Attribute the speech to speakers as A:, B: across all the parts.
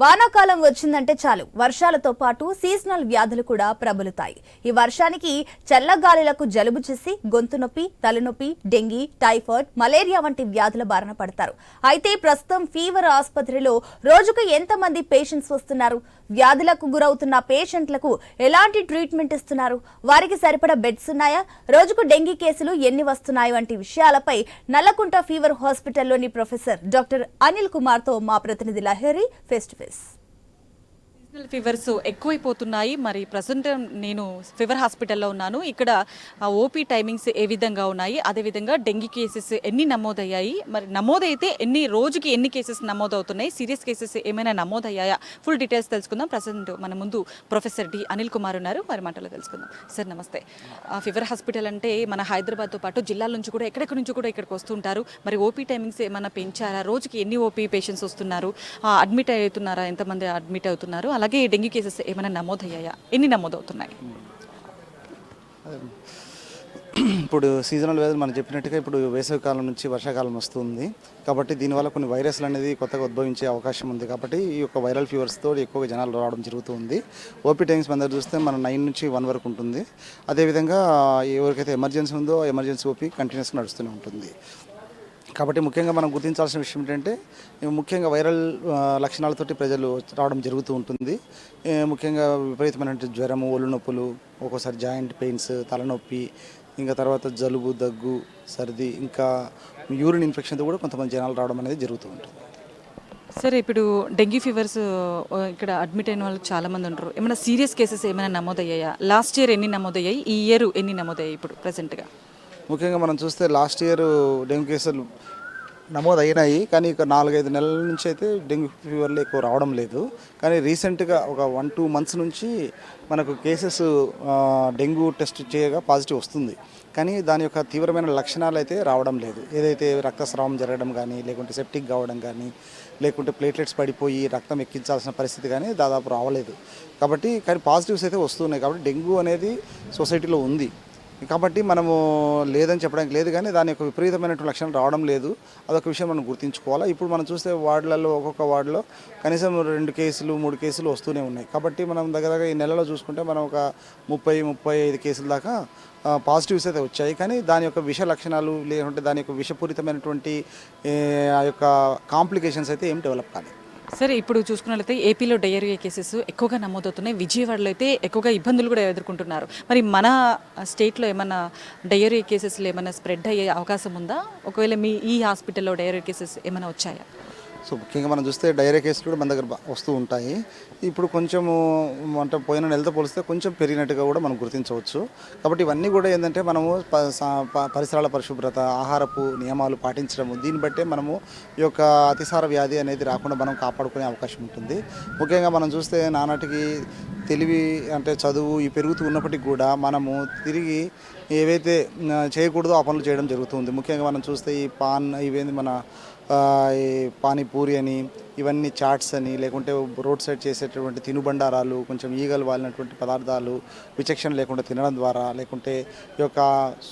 A: వానాకాలం వచ్చిందంటే చాలు. వర్షాలతో పాటు సీజనల్ వ్యాధులు కూడా ప్రబలుతాయి. ఈ వర్షానికి చల్లగాలులకు జలుబు చేసి గొంతు నొప్పి తలనొప్పి డెంగీ టైఫాయిడ్ మలేరియా వంటి వ్యాధుల బారిన పడతారు. అయితే ప్రస్తుతం ఫీవర్ ఆసుపత్రిలో రోజుకు ఎంతమంది పేషెంట్స్ వస్తున్నారు? వ్యాధులకు గురవుతున్న పేషెంట్లకు ఎలాంటి ట్రీట్మెంట్ ఇస్తున్నారు? వారికి సరిపడా బెడ్స్ ఉన్నాయా? రోజుకు డెంగీ కేసులు ఎన్ని వస్తున్నాయి? వంటి విషయాలపై నల్లకుంట ఫీవర్ హాస్పిటల్లోని ప్రొఫెసర్ డాక్టర్ అనిల్ కుమార్తో మా ప్రతినిధి Lahari face to face
B: seasonal fevers ఎక్కువైపోతున్నాయి. మరి ప్రజెంట్ నేను ఫీవర్ హాస్పిటల్లో ఉన్నాను. ఇక్కడ ఓపీ టైమింగ్స్ ఏ విధంగా ఉన్నాయి? అదేవిధంగా డెంగ్యూ కేసెస్ ఎన్ని నమోదయ్యాయి? మరి నమోదైతే ఎన్ని రోజుకి ఎన్ని కేసెస్ నమోదవుతున్నాయి? సీరియస్ కేసెస్ ఏమైనా నమోదయ్యాయా? ఫుల్ డీటెయిల్స్ తెలుసుకుందాం. ప్రజెంట్ మన ముందు ప్రొఫెసర్ డి అనిల్ కుమార్ ఉన్నారు. వారి మాటలో తెలుసుకుందాం. సార్ నమస్తే. ఫీవర్ హాస్పిటల్ అంటే మన హైదరాబాద్తో పాటు జిల్లాల నుంచి కూడా ఎక్కడెక్కడి నుంచి కూడా ఇక్కడికి వస్తుంటారు మరి ఓపీ టైమింగ్స్ ఏమైనా పెంచారా? రోజుకి ఎన్ని ఓపీ పేషెంట్స్ వస్తున్నారు? అడ్మిట్ అవుతున్నారా? ఎంతమంది అడ్మిట్ అవుతున్నారు? అలాగే డెంగ్యూ కేసెస్ ఏమైనా నమోదయ్యాయా? ఎన్ని నమోదవుతున్నాయి?
C: ఇప్పుడు సీజనల్ వేదన మనం చెప్పినట్టుగా ఇప్పుడు వేసవికాలం నుంచి వర్షాకాలం వస్తుంది. కాబట్టి దీనివల్ల కొన్ని వైరస్లు అనేది కొత్తగా ఉద్భవించే అవకాశం ఉంది. కాబట్టి ఈ యొక్క వైరల్ ఫీవర్స్తో ఎక్కువగా జనాలు రావడం జరుగుతుంది ఓపీ టైమ్స్ మన చూస్తే మన నైన్ నుంచి వన్ వరకు ఉంటుంది. అదేవిధంగా ఎవరికైతే ఎమర్జెన్సీ ఉందో ఎమర్జెన్సీ ఓపీ కంటిన్యూస్గా నడుస్తూనే ఉంటుంది. కాబట్టి ముఖ్యంగా మనం గుర్తించాల్సిన విషయం ఏంటంటే ముఖ్యంగా వైరల్ లక్షణాలతోటి ప్రజలు రావడం జరుగుతూ ఉంటుంది. ముఖ్యంగా విపరీతమైన జ్వరము ఒళ్ళు నొప్పులు ఒక్కోసారి జాయింట్ పెయిన్స్ తలనొప్పి ఇంకా తర్వాత జలుబు దగ్గు సర్ది ఇంకా యూరిన్ ఇన్ఫెక్షన్తో కూడా కొంతమంది జనాలు రావడం అనేది జరుగుతూ ఉంటుంది.
B: సరే ఇప్పుడు డెంగ్యూ ఫీవర్స్ ఇక్కడ అడ్మిట్ అయిన వాళ్ళు చాలామంది ఉంటారు. ఏమైనా సీరియస్ కేసెస్ ఏమైనా నమోదయ్యాయా? లాస్ట్ ఇయర్ ఎన్ని నమోదయ్యాయి? ఈ ఇయర్ ఎన్ని నమోదయ్యాయి ఇప్పుడు ప్రెసెంట్గా?
C: ముఖ్యంగా మనం చూస్తే లాస్ట్ ఇయర్ డెంగ్యూ కేసులు నమోదు అయినాయి కానీ ఇక నాలుగైదు నెలల నుంచి అయితే డెంగ్యూ ఫీవర్లు ఎక్కువ రావడం లేదు. కానీ రీసెంట్గా ఒక వన్ టూ మంత్స్ నుంచి మనకు కేసెస్ డెంగ్యూ టెస్ట్ చేయగా పాజిటివ్ వస్తుంది. కానీ దాని యొక్క తీవ్రమైన లక్షణాలు అయితే రావడం లేదు. ఏదైతే రక్తస్రావం జరగడం కానీ లేకుంటే సెప్టిక్ కావడం కానీ లేకుంటే ప్లేట్లెట్స్ పడిపోయి రక్తం ఎక్కించాల్సిన పరిస్థితి కానీ దాదాపు రావలేదు. కాబట్టి కానీ పాజిటివ్స్ అయితే వస్తున్నాయి. కాబట్టి డెంగ్యూ అనేది సొసైటీలో ఉంది. కాబట్టి మనము లేదని చెప్పడానికి లేదు కానీ దాని యొక్క విపరీతమైనటువంటి లక్షణం రావడం లేదు. అదొక విషయం మనం గుర్తుంచుకోవాలా. ఇప్పుడు మనం చూస్తే వార్డులలో ఒక్కొక్క వార్డులో కనీసం రెండు కేసులు మూడు కేసులు వస్తూనే ఉన్నాయి. కాబట్టి మనం దగ్గర దగ్గర ఈ నెలలో చూసుకుంటే మనం ఒక ముప్పై ముప్పై ఐదు కేసుల దాకా పాజిటివ్స్ అయితే వచ్చాయి. కానీ దాని యొక్క విష లక్షణాలు లేకుంటే దాని యొక్క విషపూరితమైనటువంటి ఆ యొక్క కాంప్లికేషన్స్ అయితే ఏం డెవలప్ కాలేదు.
B: సరే ఇప్పుడు చూసుకున్నట్లయితే ఏపీలో డయేరియా కేసెస్ ఎక్కువగా నమోదవుతున్నాయి. విజయవాడలో అయితే ఎక్కువగా ఇబ్బందులు కూడా ఎదుర్కొంటున్నారు. మరి మన స్టేట్లో ఏమైనా డయేరియా కేసెస్లో ఏమైనా స్ప్రెడ్ అయ్యే అవకాశం ఉందా? ఒకవేళ మీ ఈ హాస్పిటల్లో డయేరియా కేసెస్ ఏమైనా వచ్చాయా?
C: సో ముఖ్యంగా మనం చూస్తే డైరీ కేసులు కూడా మన దగ్గర వస్తూ ఉంటాయి. ఇప్పుడు కొంచెము అంటే పోయిన నెలతో పోలిస్తే కొంచెం పెరిగినట్టుగా కూడా మనం గుర్తించవచ్చు. కాబట్టి ఇవన్నీ కూడా ఏంటంటే మనము ప- సా- ప- పరిసరాల పరిశుభ్రత ఆహారపు నియమాలు పాటించడము దీన్ని బట్టే మనము ఈ యొక్క అతిసార వ్యాధి అనేది రాకుండా మనం కాపాడుకునే అవకాశం ఉంటుంది. ముఖ్యంగా మనం చూస్తే నానాటికి తెలివి అంటే చదువు ఈ పెరుగుతూ ఉన్నప్పటికీ కూడా మనము తిరిగి ఏవైతే చేయకూడదో ఆ పనులు చేయడం జరుగుతుంది ముఖ్యంగా మనం చూస్తే ఈ పాన్ ఇవేంది మన ఆ, ఈ పానీపూరి అని ఇవన్నీ చాట్స్ అని లేకుంటే రోడ్ సైడ్ చేసేటటువంటి తినుబండారాలు కొంచెం ఈగలు వాలినటువంటి పదార్థాలు విచక్షణ లేకుండా తినడం ద్వారా లేకుంటే ఈ యొక్క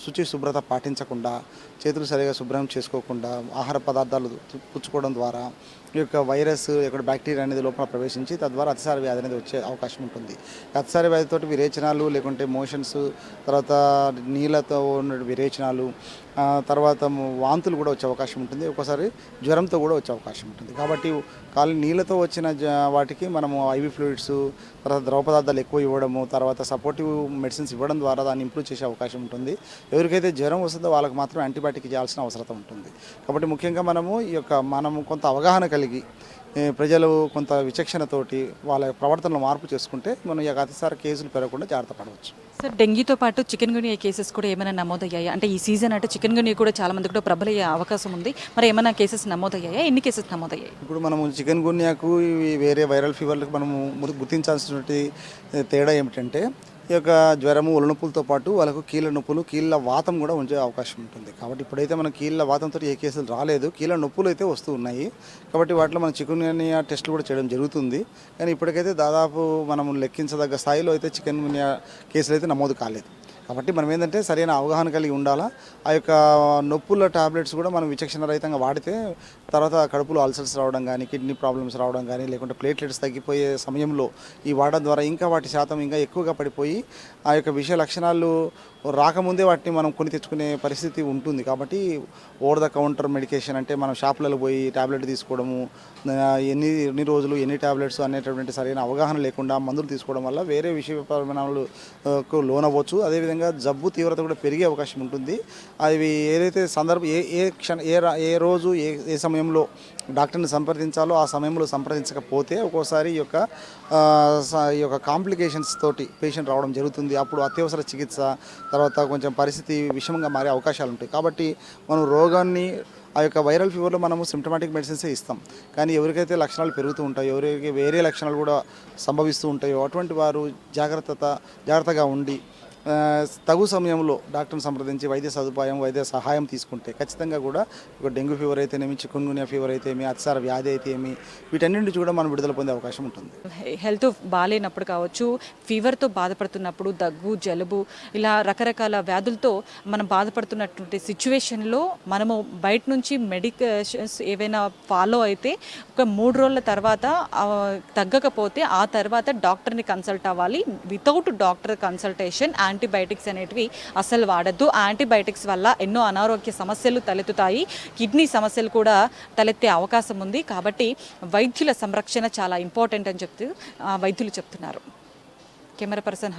C: శుచి శుభ్రత పాటించకుండా చేతులు సరిగా శుభ్రం చేసుకోకుండా ఆహార పదార్థాలు పుచ్చుకోవడం ద్వారా ఈ యొక్క వైరస్ ఇక్కడ బ్యాక్టీరియా అనేది లోపల ప్రవేశించి తద్వారా అతిసార వ్యాధి అనేది వచ్చే అవకాశం ఉంటుంది. అతిసార వ్యాధితో విరేచనాలు లేకుంటే మోషన్స్ తర్వాత నీళ్ళతో ఉన్న విరేచనాలు తర్వాత వాంతులు కూడా వచ్చే అవకాశం ఉంటుంది. ఒక్కోసారి జ్వరంతో కూడా వచ్చే అవకాశం ఉంటుంది. కాబట్టి కాలు నీళ్ళతో వచ్చిన జ- వాటికి మనము ఐవి ఫ్లూయిడ్స్ తర్వాత ద్రవ పదార్థాలు ఎక్కువ ఇవ్వడము తర్వాత సపోర్టివ్ మెడిసిన్స్ ఇవ్వడం ద్వారా దాన్ని ఇంప్రూవ్ చేసే అవకాశం ఉంటుంది. ఎవరికైతే జ్వరం వస్తుందో వాళ్ళకి మాత్రం యాంటీబయాటిక్ ఇవ్వాల్సిన అవసరం ఉంటుంది. కాబట్టి ముఖ్యంగా మనము ఈ యొక్క మనము కొంత అవగాహన కలిగి ప్రజలు కొంత విచక్షణతోటి వాళ్ళ ప్రవర్తనలో మార్పు చేసుకుంటే మనం యొక్క అతిసార కేసులు పెరగకుండా జాగ్రత్త పడవచ్చు.
B: సార్ డెంగీతో పాటు చికెన్ గునియా కేసెస్ కూడా ఏమైనా నమోదయ్యాయి? అంటే ఈ సీజన్ అంటే చికెన్ గునియా కూడా చాలా మంది కూడా ప్రబలయ్యే అవకాశం ఉంది. మరి ఏమైనా కేసెస్ నమోదయ్యాయా? ఎన్ని కేసెస్ నమోదయ్యాయి?
C: ఇప్పుడు మనము చికెన్ గున్యాకు ఇవి వేరే వైరల్ ఫీవర్లకు మనము గుర్తించాల్సినటువంటి తేడా ఏమిటంటే ఈ యొక్క జ్వరము ఒళ్ళనొప్పులతో పాటు వాళ్ళకు కీళ్ళ నొప్పులు కీళ్ళ వాతం కూడా ఉంచే అవకాశం ఉంటుంది. కాబట్టి ఇప్పుడైతే మనం కీళ్ళ వాతంతో ఏ కేసులు రాలేదు. కీళ్ళ నొప్పులు అయితే వస్తూ ఉన్నాయి. కాబట్టి వాటిలో మనం చికెన్ గునియా టెస్టులు కూడా చేయడం జరుగుతుంది. కానీ ఇప్పటికైతే దాదాపు మనం లెక్కించదగ్గ స్థాయిలో అయితే చికెన్ గునియా కేసులు అయితే నమోదు కాలేదు. కాబట్టి మనం ఏంటంటే సరైన అవగాహన కలిగి ఉండాలా? ఆ యొక్క నొప్పుల టాబ్లెట్స్ కూడా మనం విచక్షణ రహితంగా వాడితే తర్వాత కడుపులో అల్సర్స్ రావడం కానీ కిడ్నీ ప్రాబ్లమ్స్ రావడం కానీ లేకుంటే ప్లేట్లెట్స్ తగ్గిపోయే సమయంలో ఈ వాడడం ద్వారా ఇంకా వాటి శాతం ఇంకా ఎక్కువగా పడిపోయి ఆ యొక్క విషయ లక్షణాలు రాకముందే వాటిని మనం కొని తెచ్చుకునే పరిస్థితి ఉంటుంది. కాబట్టి ఓవర్ ద కౌంటర్ మెడికేషన్ అంటే మనం షాపులలో పోయి టాబ్లెట్ తీసుకోవడము ఎన్ని ఎన్ని రోజులు ఎన్ని టాబ్లెట్స్ అనేటటువంటి సరైన అవగాహన లేకుండా మందులు తీసుకోవడం వల్ల వేరే విషయ పరిమాణాలకు ఆ, కు లోనవ్వచ్చు. అదేవిధంగా జబ్బు తీవ్రత కూడా పెరిగే అవకాశం ఉంటుంది. అవి ఏదైతే సందర్భం ఏ ఏ క్షణ ఏ ఏ రోజు ఏ ఏ సమయంలో డాక్టర్ని సంప్రదించాలో ఆ సమయంలో సంప్రదించకపోతే ఒక్కోసారి ఈ యొక్క స- ఈ యొక్క కాంప్లికేషన్స్ తోటి పేషెంట్ రావడం జరుగుతుంది. అప్పుడు అత్యవసర చికిత్స తర్వాత కొంచెం పరిస్థితి విషమంగా మారే అవకాశాలు ఉంటాయి. కాబట్టి మనం రోగాన్ని ఆ యొక్క వైరల్ ఫీవర్లో మనము సిమ్టమాటిక్ మెడిసిన్సే ఇస్తాం. కానీ ఎవరికైతే లక్షణాలు పెరుగుతూ ఉంటాయో ఎవరికి వేరే లక్షణాలు కూడా సంభవిస్తూ ఉంటాయో అటువంటి వారు జాగ్రత్త జాగ్రత్తగా ఉండి తగు సమయంలో డాక్టర్ని సంప్రదించి వైద్య సదుపాయం వైద్య సహాయం తీసుకుంటే ఖచ్చితంగా కూడా ఒక డెంగ్యూ ఫీవర్ అయితేనేమి చికున్గునియా ఫీవర్ అయితేమి అతిసార వ్యాధి అయితే ఏమి వీటన్నింటి కూడా మనం విడుదల పొందే అవకాశం ఉంటుంది.
B: హెల్త్ బాగాలేనప్పుడు కావచ్చు ఫీవర్తో బాధపడుతున్నప్పుడు దగ్గు జలుబు ఇలా రకరకాల వ్యాధులతో మనం బాధపడుతున్నటువంటి సిచ్యువేషన్లో మనము బయట నుంచి మెడికేషన్స్ ఏవైనా ఫాలో అయితే ఒక మూడు రోజుల తర్వాత తగ్గకపోతే ఆ తర్వాత డాక్టర్ని కన్సల్ట్ అవ్వాలి. వితౌట్ డాక్టర్ కన్సల్టేషన్ యాంటీబయాటిక్స్ అనేటివి అసలు వాడద్దు. యాంటీబయాటిక్స్ వల్ల ఎన్నో అనారోగ్య సమస్యలు తలెత్తుతాయి. కిడ్నీ సమస్యలు కూడా తలెత్తే అవకాశం ఉంది. కాబట్టి వైద్యుల సంరక్షణ చాలా ఇంపార్టెంట్ అని చెప్తూ వైద్యులు చెప్తున్నారు. Camera person